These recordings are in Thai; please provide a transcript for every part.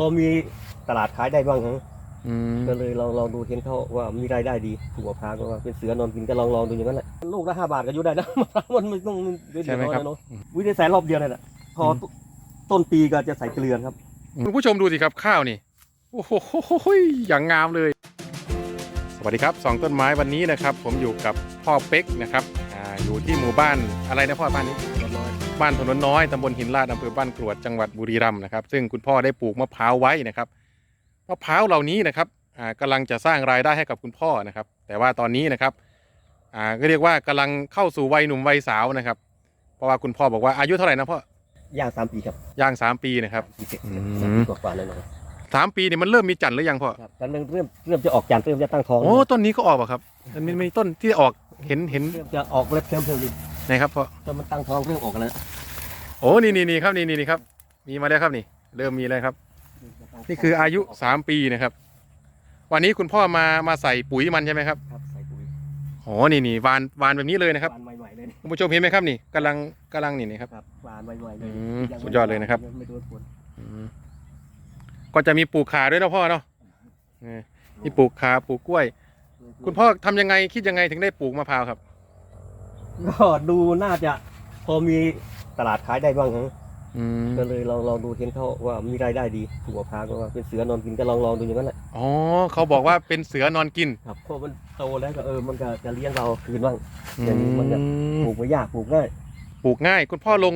พอมีตลาดขายได้บ้างฮะอืมก็เลยลองลองดูเห็นเขาว่ามีรายได้ดีถูกมะพร้าวก็ว่าเป็นเสือนอนกินก็ลองลองดูอย่างนั้นแหละลูกละห้าบาทก็อยู่ได้นะมะพร้าวมันไม่ต้องเดือดใช่ไหมครับร้อนนะเนาะวิธีใส่รอบเดียวเลยแหละพออต้นปีก็จะใส่เกลือครับคุณผู้ชมดูสิครับข้าวนี่โอ้โหอย่างงามเลย สวัสดีครับสองต้นไม้วันนี้นะครับ ผมอยู่กับพ่อเป๊กนะครับอ่าอยู่ที่หมู่บ้านอะไรนะพ่อบ้านนี้ บ้านถนนน้อยตำบลหินลาดอำเภอบ้านกรวดจังหวัดบุรีรัมย์นะครับ ซึ่งคุณพ่อได้ปลูกมะพร้าวไว้นะครับมะพร้าวเหล่านี้นะครับอ่ากำลังจะสร้างรายได้ให้กับคุณพ่อนะครับ แต่ว่าตอนนี้นะครับอ่าก็เรียกว่ากำลังเข้าสู่วัยหนุ่มวัยสาวนะครับ เพราะว่าคุณพ่อบอกว่าอายุเท่าไหร่นะพ่อย่างสามปีครับย่างสามปีนะครับปีเสร็จอืมสามปีกว่าๆแล้วนะครับสามปีเนี่ยมันเริ่มมีจันทร์หรือยังพ่อครับตอนนั้นเริ่มเริ่มจะออกจันทร์เริ่มจะตั้งท้องโอ้ต้นนี้ก็ออกป่ะครับมันมีมีต้นที่ออกเห็นเห็นเริ่มจะออกเล็บเพิ่มเพิ่ม ดีไหนครับพ่อจนมันตั้งท้องเริ่มออกแล้วโอ้นี่นี่นี่ครับนี่นี่นี่ครับ มีมาแล้วครับนี่ เริ่มมีแล้วครับ นี่คืออายุสามปีนะครับ วันนี้คุณพ่อมามาใส่ปุ๋ยมันใช่ไหมครับครับใส่ปุ๋ยโอ้นี่นี่วานวานแบบนี้เลยนะครับหวานใหม่ๆเลยคุณผู้ชมเห็นไหมครับนี่กำลังกำลังนี่นี่ครับครับหวานใหม่ๆเลยอืมงสุดยอดเลยนะครับงไม่โดนฝนอืมก็จะมีปลูกขาด้วยนะพ่อเนาะเออมีปลูกขาปลูกกล้วย คุณพ่อทำยังไงคิดยังไงถึงได้ปลูกมะพร้าวครับ ก็ดูน่าจะพอมีตลาดขายได้บ้างฮะอืมก็เลยลองลองดูเห็นเขาว่ามีรายได้ดีถูกมะพร้าวก็ว่าเป็นเสือนอนกินก็ลองลองดูอย่างนั้นแหละอ๋อเขาบอกว่าเป็นเสือนอนกินครับพอมันโตแล้วก็เออมันก็จะเลี้ยงเราคืนบ้าง อย่างนี้มันจะอืมปลูกไม่ยากปลูกง่ายปลูกง่าย คุณพ่อลง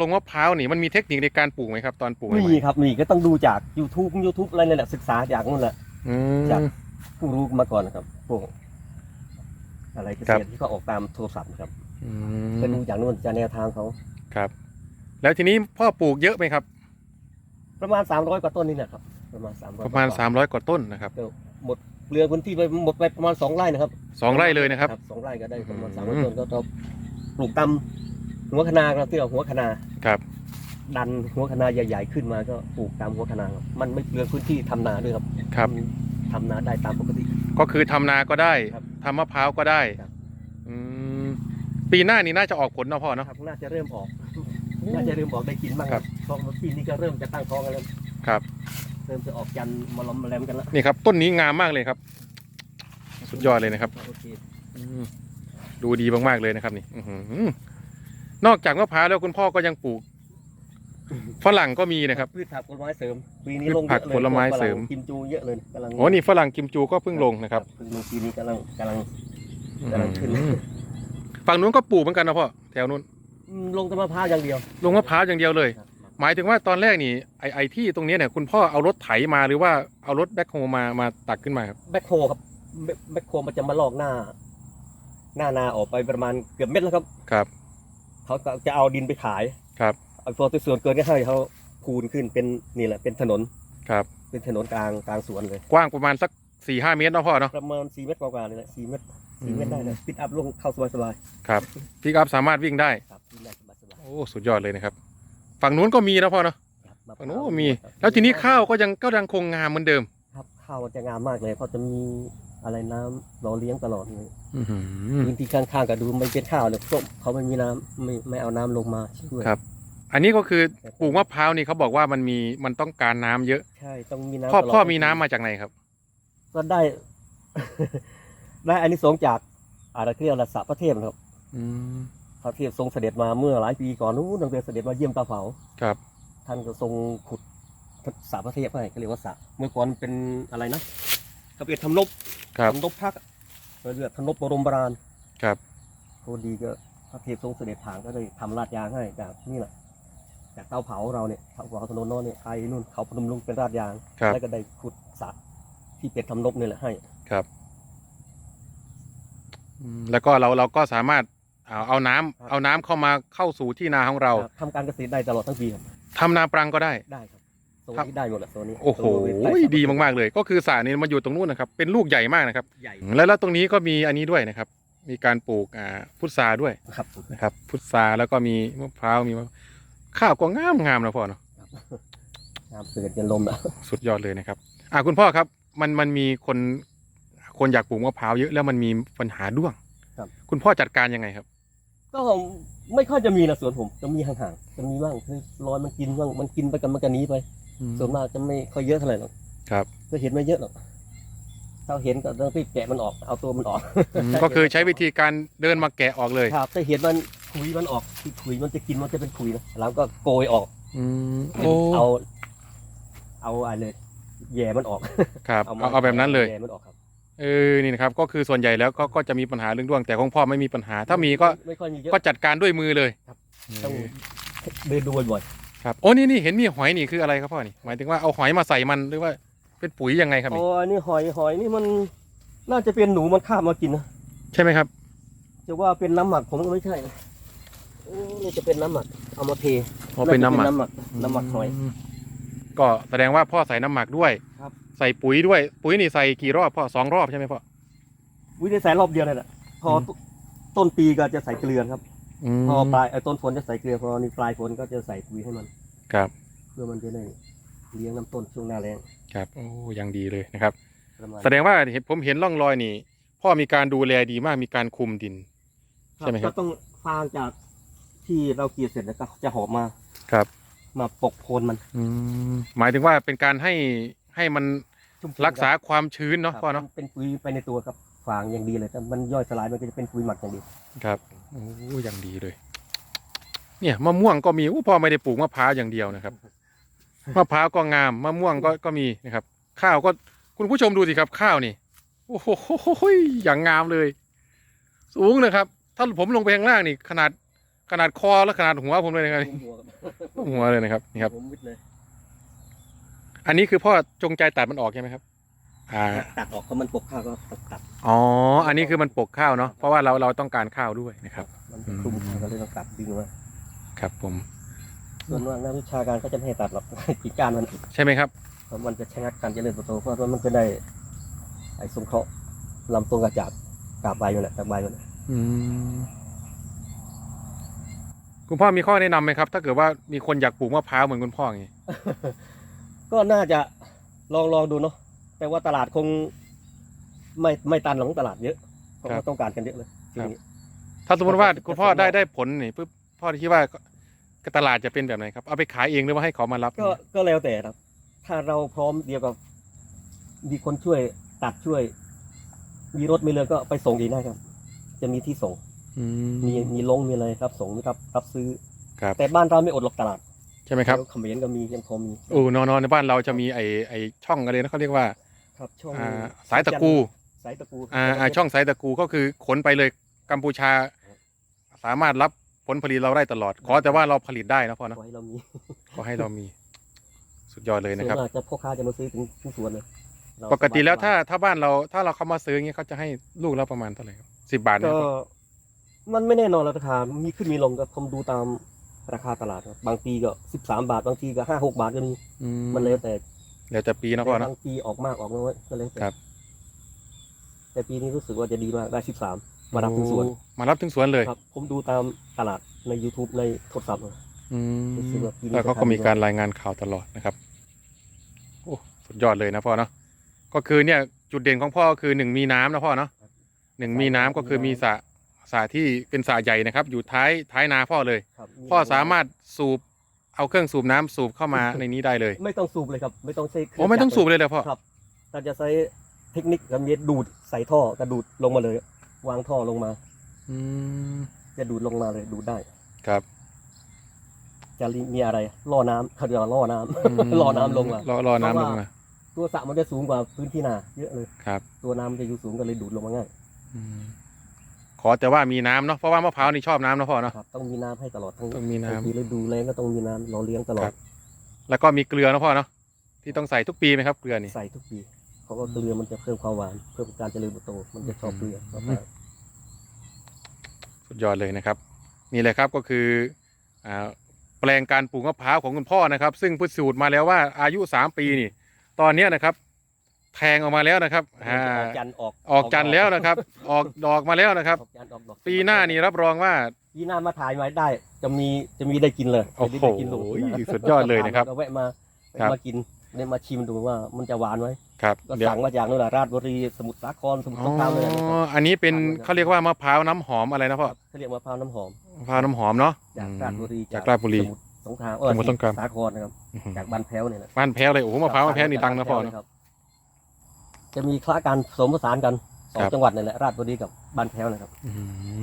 ลงมะพร้าวนี่มันมีเทคนิคในการปลูกไหมครับ ตอนปลูกใหมีๆครับมีก็ต้องดูจาก YouTube YouTube อะไรนั่นแหละศึกษาจากนู่นแหละอืมจากผู้รู้มาก่อนนะครับพวก อะไรเกครัษบตรที่เขาออกตามโทรศัพท์นะครับอืก็มดูจากนู่นจากแนวทางเขาครับ แล้วทีนี้พ่อปลูกเยอะไหมครับ ประมาณ 300 กว่าต้นนี่แหละครับ ประมาณ300ประมาณกว่300 กว่าต้นนะครับหมดเรือพื้นที่ไปหมดไปประมาณสองไร่นะครับสองไร่เลยนะครับสองไร่ก็ได้ประมาณอืมสามร้อยต้นก็เราปลูกตำหัวคะนาครับที่เราหัวคะนาครับดันหัวคะนาใหญ่ ๆ ขึ้นมาก็ปลูกตามหัวคะนาครับมันไม่เปลืองพื้นที่ทำนาด้วยครับครับมันทำนาได้ตามปกติ ก็คือทำนาก็ได้ครับ ทำมะพร้าวก็ได้ครับ อืมปีหน้านี่น่าจะออกผลเนาะพ่อเนาะ ครับน่าจะเริ่มออก น่าจะเริ่มออกได้กินบ้างครับ เพราะว่าที่นี่ก็เริ่มจะตั้งท้องกันแล้ว ครับ เริ่มจะออกยันมาล้อมมาแลมกันแล้วนี่ครับ ต้นนี้งามมากเลยครับ สุดยอดเลยนะครับ โอเคอืมดูดีมากๆเลยนะครับนี่อื้อหือนอกจากมะพร้าวแล้วคุณพ่อก็ยังปลูก ฝรั่งก็มีนะครับ พืชผักผลไม้เสริมปีนี้พืชลงเยผักอะเลยผลไม้เสริมกำลังกิมจูเยอะเลยกำลังโอ้นี่ฝรั่งกิมจูก็เพิ่งลงนะครับเพิ่งลงปีนี้กำลังกำลังกำลังขึ้นอืมฝั่งนู้นก็ปลูกเหมือนกันนะพ่อแถวนู้นอืมลงแต่มะพร้าวอย่างเดียว ลงมะพร้าวอย่างเดียวเลยครับหมายถึงว่าตอนแรกนี่ไอไอที่ตรงเนี้ยเนี่ยคุณพ่อเอารถไถมาหรือว่าเอารถแบ็คโฮมามาตักขึ้นมาครับแบ็คโฮครับแบ็คแบ็คโฮมันจะมาลอกหน้า หน้านาออกไปประมาณเกือบเม็ดแล้วครับครับ เขาก็จะเอาดินไปขายครับ เอาพอตัวส่วนเกินก็ให้เขาคูณขึ้นเป็นนี่แหละเป็นถนนครับ เป็นถนนกลางกลางสวนเลย กว้างประมาณสักสี่ห้าเมตรเนาะพ่อเนาะ ประมาณสี่เมตรกว่าๆเลยแหละสี่เมตรสี่เมตรได้เลยปิดอัพลงเข้าสบายสบายครับพิกอัพสามารถวิ่งได้ ๆครับวิ่งได้สบายสบายโอ้สุดยอดเลยนะครับ ฝั่งนู้นก็มีนะพ่อเนาะ ๆครับมะพฝั่ร้างนู้นก็มีแล้วทีนี้ข้าวก็ยังก็ยังคงงามเหมือนเดิม ครับข้าวมันจะงามมากเลยเพราะจะมีอะไรน้ำหล่อเลี้ยงตลอดเลยอื้อหือพื้นที่ข้างๆก็ดูไม่เป็นข้าวเลยส้มเขาไม่มีน้ำไม่ไม่เอาน้ำลงมาช่วยครับ อันนี้ก็คือปลูกมะพร้าวนี่เขาบอกว่ามันมีมันต้องการน้ำเยอะใช่ต้องมีน้ำพ่อตลดพ่อมีน้ำมาจากไหนครับ ก็ได้ ได้อันนี้สงส์จากอะไรที่เรียกว่าสระพระเทพนะครับอืมพระเทพทรงเสด็จมาเมื่อหลายปีก่อนนู้นตั้งแต่เสด็จมาเยี่ยมตาเผาครับ ท่านก็ทรงขุดสระพระเทพให้ก็เรียกว่าสระเมื่อก่อนเป็นอะไรนะเขาเป็นทำนบครับทำนบพักเราเรียกทำนบบรมโบราณครับพอดีก็พระเทพทรงเสด็จผ่านก็เลยทำลาดยางให้จากนี่แหละ จากเตาเผาเราเนี่ยเตาเผาถนนโน้นเนี่ยไปนู่นเขาพนมลุงเป็นลาดยาง ครับ แล้วก็ได้ขุดสระที่เป็นทำนบนี่แหละให้ ครับอืมแล้วก็เราเราก็สามารถเอาเอาน้ำครับ เอาน้ำเข้ามาเข้าสู่ที่นาของเราครับทำการเกษตรได้ตลอดทั้งปีครับทำนาปรังก็ได้ ได้ครับโซนครับนี้ได้หมดแหละโซนนี้โอ้โหโซนนี้ไดีมาก ๆ เลย ก็คือสระนี้มาอยู่ตรงนู้นนะครับ เป็นลูกใหญ่มากนะครับใหญ่แล้วแล้วตรงนี้ก็มีอันนี้ด้วยนะครับ มีการปลูกอ่าพุทราด้วยครับ นะครับ พุทราแล้วก็มีมะพร้าวมีมะ ข้าวก็งามงามนะพ่อเนาะน้ำเสือกันลมอะสุดยอดเลยนะครับ อ่าคุณพ่อครับมันมันมีคนคนอยากปลูกมะพร้าวเยอะแล้วมันมีปัญหาด้วงคุณพ่อจัดการยังไงครับ ก็ไม่ค่อยจะมีนะสวนผมจะมีห่างๆจะมีบ้างคือรอยมันกินบ้างมันกินไปกันมันก็หนีไป ส่วนมากจะไม่ค่อยเยอะเท่าไหร่หรอกครับก็เห็นไม่เยอะหรอกถ้าเห็นก็ต้องรีบแกะมันออกเอาตัวมันออกอืมก็คือใช้วิธีการเดินมาแกะออกเลยครับถ้าเห็นมัน ขุยมันออกที่ขุยมันจะกินมันจะเป็นขุยนะแล้วก็โกยออกอืมเป็นโอ้เอา เอาอะไรเลยแย่มันออกครับมาเอาเอาแบบนั้นเลยแย่มันออกครับเออนี่นะครับก็คือส่วนใหญ่แล้วก็ก็จะมีปัญหาเรื่องด้วงแต่ของพ่อไม่มีปัญหา ถ้ามีก็ไม่ค่อยมีเยอะก็จัดการด้วยมือเลยครับเออต้องเดินดูบ่อยครับโอ้นี่นี่เห็นมีหอยนี่คืออะไรครับพ่อนี่หมายถึงว่าเอาหอยมาใส่มันหรือว่าเป็นปุ๋ยยังไงครับๆนี่อ๋ออันนี่หอยหอยนี่มันน่าจะเป็นหนูมันคาบมากินนะใช่ไหมครับ จะว่าเป็นน้ำหมักผมก็ไม่ใช่นะโอ้ นี่จะเป็นน้ำหมัก เอามาเทอ๋อเป็นน้ำหมักาจะน้ำหมักน้ำหมักหอยมก็แสดงว่าพ่อใส่น้ำหมักด้วยครับ ใส่ปุ๋ยด้วย ปุ๋ยนี่ใส่กี่รอบพ่อสองรอบใช่ไหมพ่อวิธีใส่รอบเดียวเลยแหละพออมตต้นปีก็จะใส่เกลือครับ อืมพอปลายเอ่อต้นฝนจะใส่เกลือพอนี่ปลายฝนก็จะใส่ปุ๋ยให้มัน ครับ เพื่อมันจะได้เลี้ยงน้ำต้นช่วงหน้าแล้งครับโอ้ยังดีเลยนะครับ ประมาณแสดงว่าเห็นผมเห็นร่องรอยนี่ พ่อมีการดูแลดีมากมีการคุมดิน ใช่ไหมครับ ก็ต้องฟางจาก ที่เราเกลี่ยเสร็จแล้วก็จะหอบมาครับ มาปกโคนมัน อืมหมายถึงว่าเป็นการให้ให้มันชุ่มชื้นรักษาความชื้นเนาะครับพ่อเนาะเป็นปุ๋ยไปในตัวครับฟางอย่างดีเลยแต่มันย่อยสลายมันก็จะเป็นปุ๋ยหมักอย่างดีครับโอ้ยังดีเลย เนี่ยมะม่วงก็มีอู้พ่อไม่ได้ปลูกมะพร้าวอย่างเดียวนะครับมะพร้าวก็งามมะม่วงก็ก็มีนะครับ ข้าวก็คุณผู้ชมดูสิครับ ข้าวนี่โอ้โหอย่างงามเลย สูงนะครับ ถ้าผมลงไปข้างล่างนี่ ขนาด ขนาดคอและขนาดหัวผมเลยนะครับหัวครับหัวเลยนะครับนี่ครับ ผมวิดเลย อันนี้คือพ่อจงใจตัดมันออกใช่ไหมครับ อ่า ตัดออกเพราะมันปกข้าวก็ตัดตัดอ๋อ อันนี้คือมันปกข้าวเนาะเพราะว่าเราเราต้องการข้าวด้วยนะครับ มันจะคลุมข้าวก็เลยต้องตัดดึงมาครับผม ส่วนมากนักวิชาการก็จะไม่ให้ตัดหรอกกีดก้านมันใช่ไหมครับเพราะมันจะชะงักการเจริญเติบโตเพราะว่ามันจะได้ ไอ้สงเคราะห์ลำต้นกระจากกาบใบมันแหละจากใบมันน่ะอืม คุณพ่อมีข้อแนะนำไหมครับ ถ้าเกิดว่ามีคนอยากปลูกมะพร้าวเหมือนคุณพ่ออย่างนี้ ก็น่าจะลองลองดูเนาะแต่ว่าตลาดคงไม่ไม่ตันหรอกตลาดเยอะเพราะครัว่าบต้องการกันเยอะเลยครับทีนี้ ถ้าสมมติว่าจะคุณพ่อจะได้ส่งออกได้ผลนี่ปุ๊บพ่อคิดว่าตลาดจะเป็นแบบไหนครับเอาไปขายเองหรือว่าให้เขามารับก็ก็แล้วแต่ครับ ถ้าเราพร้อมเดียวกับ มีคนช่วยตัดช่วย มีรถมีเรือก็ไปส่งเองได้ครับ จะมีที่ส่ง อืมมีมีลงมีอะไรรับส่งมีรับรับซื้อ ครับแต่บ้านเราไม่อดหรอกตลาดใช่ไหมครับเดี๋ยวเขมรก็มียังพอมีโอ้นอนนในบ้านเราจะมีไอไอช่องอะไรนะเขาเรียกว่าครับช่องอ่าสายตะกูสายตะกูอ่าอ่าช่องสายตะกูก็คือขนไปเลยกัมพูชา สามารถรับผลผลิตเราได้ตลอด ขอแต่ว่าเราผลิตได้นะพ่อเนอะขอให้เรามีขอให้เรามีสุดยอดเลยนะครับส่วมากจะพ่อค้าจะมาซื้อถึงทุกสวนเลยเราปกติแล้วสบยถ้าถ้าบ้านเราถ้าเราเข้ามาซื้ออย่างเงี้ยเขาจะให้ลูกละประมาณเท่าไหร่ครับสิบบาทก็นะครับ มันไม่แน่นอนราคา มีขึ้นมีลงก็ผมดูตามราคาตลาดครับบางปีก็สิบสามบาท บางทีก็ห้าหกบาทก็มีอืมันแล้วแต่แล้วแต่ปีนะพ่อแต่เนอะบางปีออกมากออกน้อยก็แล้วแต่ครับ แต่ปีนี้รู้สึกว่าจะดีมากได้สิบสามมารับถึงสวน โอ้มารับถึงสวนเลยครับ ผมดูตามตลาดใน YouTube ในโทรศัพท์ อืมรู้สึกว่าปีนี้แล้วเขาจะก็ขายดี มีการรายงานข่าวตลอดนะครับโอ้สุดยอดเลยนะพ่อเนาะก็คือเนี่ยจุดเด่นของพ่อก็คือหนึ่งมีน้ำนะพ่อเนาะหนึ่งมีน้ำก็คือมีสระ สระที่เป็นสระใหญ่นะครับ อยู่ท้ายท้ายนาพ่อเลย ครับพ่อสามารถสูบเอาเครื่องสูบน้ำสูบเข้ามาในนี้ได้เลยไม่ต้องสูบเลยครับ ไม่ต้องใช้เครื่โอ้ไม่ต้องสูบเลยเหรอพ่อครับแต่จะใช้เทคนิคกับเม็ดดูดใส่ท่อกระดูดลงมาเลย วางท่อลงมา อืมจะดูดลงมาเลยดูดได้ ครับจะมีอะไรล่อน้ำเขาเรียกว่าล่อน้ำอืมล่อน้ำลงมา รอรอน้ำลงมาตัวสระมันจะสูงกว่าพื้นที่นาเยอะเลย ครับตัวน้ำมันจะอยู่สูงก็เลยดูดลงมาง่ายอืม ขอแต่ว่ามีน้ำเนาะเพราะว่ามะพร้าวนี่ชอบน้ำนะพ่อเนาะ ครับต้องมีน้ำให้ตลอดทั้งต้องมีน้ำ ทั้ปีฤดูแล้งก็ต้องมีน้ำเราเลี้ยงตลอครัดบแล้วก็มีเกลือนะพ่อเนาะที่ต้องใส่ทุกปีไหมครับเกลือนี่ ใส่ทุกปีเพราะว่าเกลือมันจะเพิ่มความหวานเพิ่มการเจริญเติบโตมันจะชอบเกลืออืมมากสุดยอดเลยนะครับ นี่เลยครับก็คืออ่าแปลงการปลูกมะพร้าวของคุณพ่อนะครับ ซึ่งพิสูจน์มาแล้วว่าอายุสามปีนี่ ตอนเนี้ยนะครับ แทงออกมาแล้วนะครับๆอ่าออกจันทร์ออกออกจันทร์แล้วนะครับ ออกดอกมาแล้วนะครับ ออกจันทร์ออกดอกปีหน้านี่รับรองว่าปีหน้ามาถ่ายไว้ได้ จะมีจะมีได้กินเลยโอ้โหได้กินดูนะสุดยอดเลยนะครับก็แวะมาแวะครับมากินได้มาชิมดูว่ามันจะหวานไหมครับก็เดี๋ยวสั่งมาจากนู่นแหละราชบุรีสมุทรสาครสมุทรอ๋สงครามเลยนะคอรับอันนี้เป็นครับเขาเรียกว่ามะพร้าวน้ำหอมอะไรนะพ่อเขาเรียกมะพร้าวน้ำหอมมะพร้าวน้ำหอมเนาะจากอืมราชบุรีจากราชบุรีสมุทรสงขลาเออสมุทรสงครามสาครนะครับอื้อหือจากบ้านแพ้วเนี่ยนะบ้านแพ้วเลยโอ้โหมะพร้าวบ้านแพ้วนี่ดังนะพ่อเลยเนอะครับ จะมีคละการผสมผสานกันสองครับ จังหวัดนี่แหละราชบุรีกับบ้านแพ้วนะครับ อื้อหือ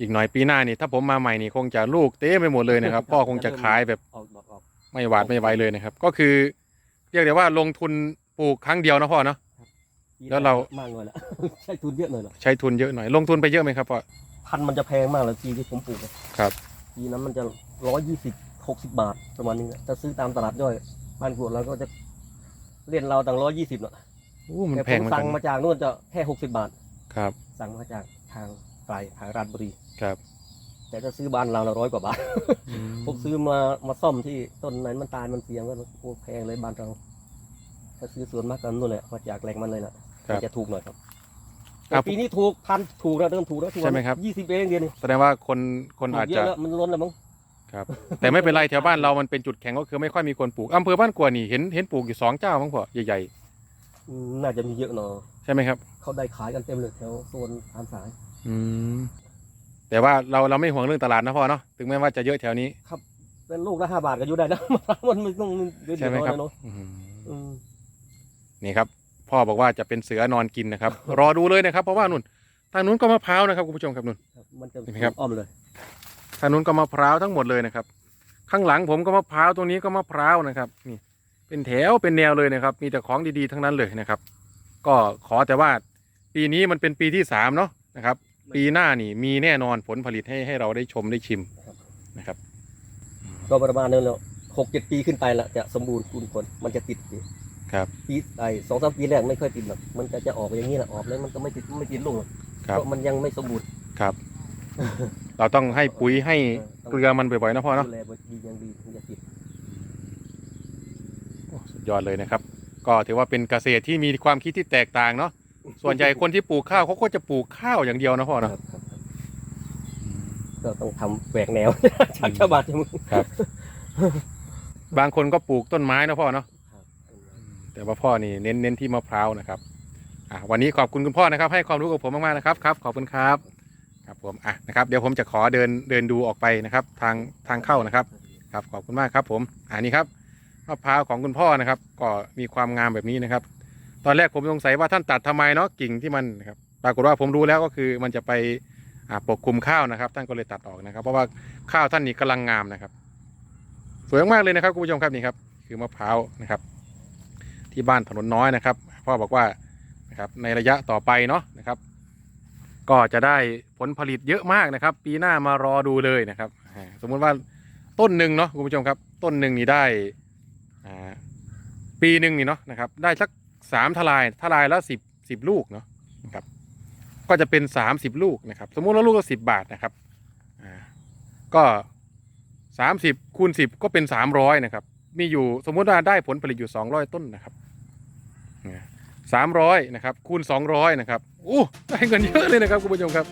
อีกหน่อยปีหน้านี่ถ้าผมมาใหม่นี่คงจะลูกเต้ไปหมดเลยนะครับ พ่อคงจะขายแบบออกดอกออก ไม่หวาดไม่ไหวเลยนะครับ ก็คือ เรียกได้ว่าลงทุนปลูกครั้งเดียวนะพ่อเนาะปีแล้วเรา มากเลยละ ใช้ทุนเยอะหน่อยละใช้ทุนเยอะหน่อยลงทุนไปเยอะไหมครับพ่อ พันธุ์มันจะแพงมากเลยปีที่ผมปลูกอะครับ ปีนั้นมันจะร้อยยี่สิบหกสิบบาทประมาณนี้นะถ้าซื้อตามตลาดย่อยบ้านกรวดเราก็จะ เล่นเราตั้งร้อยยี่สิบเนาะอู้มันแต่แพผงมเหมือนสั่กังนมาจากนู่นจะแค่หกสิบาท ครับสั่งมาจากทางไกลทางราชบุรี ครับแต่ถ้าซื้อบ้านเราละร้อยกว่าบาท อืมผมซื้อมามาซ่อมที่ต้นไหนมันตายมันเสียงก็โอ้แพงเลยบ้านเรา ถ้าซื้อส่วนมากกันนู่นแหละมาจากแหล่งมันเลยน่ะครับมันจะถูกหน่อยครับครัแต่บปีนี้ถูกพันถูกแล้วเริ่มถูกแล้วถูกใช่ไหมครับ ยี่สิบเองเดียวนี่แสดงว่าคนคนถูอาจกเยจะ อะแล้วมันล้นแล้วมั้ง ครับ แต่ไม่เป็นไรแถวบ้านเรามันเป็นจุดแข็งก็คือไม่ค่อยมีคนปลูกอำเภอบ้านกวนี่เห็นเห็นปลูกอยู่สองเจ้ามั้งพ่อใหญ่อืมน่าจะมีเยอะหน่อยๆใช่ไหมครับ เขาได้ขายกันเต็มเลยแถวโซนทางสาย อืมแต่ว่าเราเราไม่ห่วงเรื่องตลาดนะพ่อเนาะถึงแม้ว่าจะเยอะแถวนี้ เป็นลูกละห้าบาทก็อยู่ได้นะ มะพร้าวมันไม่ต้องเดือดใช่ไหมครับเนาะอื้อหืออืม นี่ครับพ่อบอกว่าจะเป็นเสือนอนกินนะครับ รอดูเลยนะครับ เพราะว่านุ่นทางนู้นก็มะพร้าวนะครับคุณผู้ชมครับนุ่นครับมันจะเห็นไหมครับ อ้อมเลย ทางนู้นก็มะพร้าวทั้งหมดเลยนะครับ ข้างหลังผมก็มะพร้าวตรงนี้ก็มะพร้าวนะครับ นี่ เป็นแถวเป็นแนวเลยนะครับ มีแต่ของดีๆทั้งนั้นเลยนะครับ ก็ขอแต่ว่าปีนี้มันเป็นปีที่สามเนาะนะครับ ปีหน้านี่มีแน่นอนผลผลิตให้ให้เราได้ชมได้ชิมนะครับก็ประมาณนั้นแล้วหกเจ็ดปีขึ้นไปละจะสมบูรณ์คุณผลมันจะติดอยู่ครับปีไอ้สองสามปีแรกไม่ค่อยติดหรอกมันก็จะออกอย่างนี้แหละออกแล้วมันก็ไม่ติดไม่ติดลูกหรอกครับเพราะมันยังไม่สมบูรณ์ครับ เราต้องให้ปุ๋ยให้เกลือมันบ่อยๆนะพ่อเนาะดูแลดีอย่างดีถึงจะติดโอ้สุดยอดเลยนะครับ ก็ถือว่าเป็นเกษตรที่มีความคิดที่แตกต่างเนาะส่วนใหญ่คนที่ปลูกข้าวเขาก็จะปลูกข้าวอย่างเดียวนะพ่อครัเนาะบครับครับก็ต้องทำแหวกแนว จากชาวบ้านชาวเมืองบางคนก็ปลูกต้นไม้นะพ่อเนาะ ครับแต่ว่าพ่อนี่เน้นเน้นที่มะพร้าวนะครับ อะวันนี้ขอบคุณคุณพ่อนะครับ ให้ความรู้กับผมมากๆนะครับครับ ขอบคุณครับ ค รับผมอะนะครับเดี๋ยวผมจะขอเดินเดินดูออกไปนะครับ ทางทางเข้านะครับ ครับขอบคุณมากครับ ผมอันนี้ครับมะพร้าวของคุณพ่อนะครับ ก็มีความงามแบบนี้นะครับ ตอนแรกผมสงสัยว่าท่านตัดทำไมเนาะกิ่งที่มันนะครับปรากฏว่าผมรู้แล้วก็คือมันจะไปอ่าปกคลุมข้าวนะครับ ท่านก็เลยตัดออกนะครับ เพราะว่าข้าวท่านนี่กำลังงามนะครับ สวยมากเลยนะครับคุณผู้ชมครับนี่ครับ คือมะพร้าวนะครับ ที่บ้านถนนน้อยนะครับ พ่อบอกว่านะครับในระยะต่อไปเนาะนะครับ ก็จะได้ผลผลิตเยอะมากนะครับ ปีหน้ามารอดูเลยนะครับ สมมุติว่าต้นหนึ่งเนาะคุณผู้ชมครับ ต้นหนึ่งนี่ได้ปีหนึ่งนี่เนาะนะครับ ได้สักสามทลายทลายละสิบสิบลูกเนาะนะครับ ก็จะเป็นสามสิบลูกนะครับ สมมุติว่าลูกละสิบบาทนะครับก็สามสิบคูณสิบก็เป็นสามร้อยนะครับ มีอยู่สมมุติว่าได้ผลผลิตอยู่สองร้อยต้นนะครับ สามร้อยนะครับคูณสองร้อยนะครับอู้ได้เงินเยอะเลยนะครับคุณผู้ชมครับ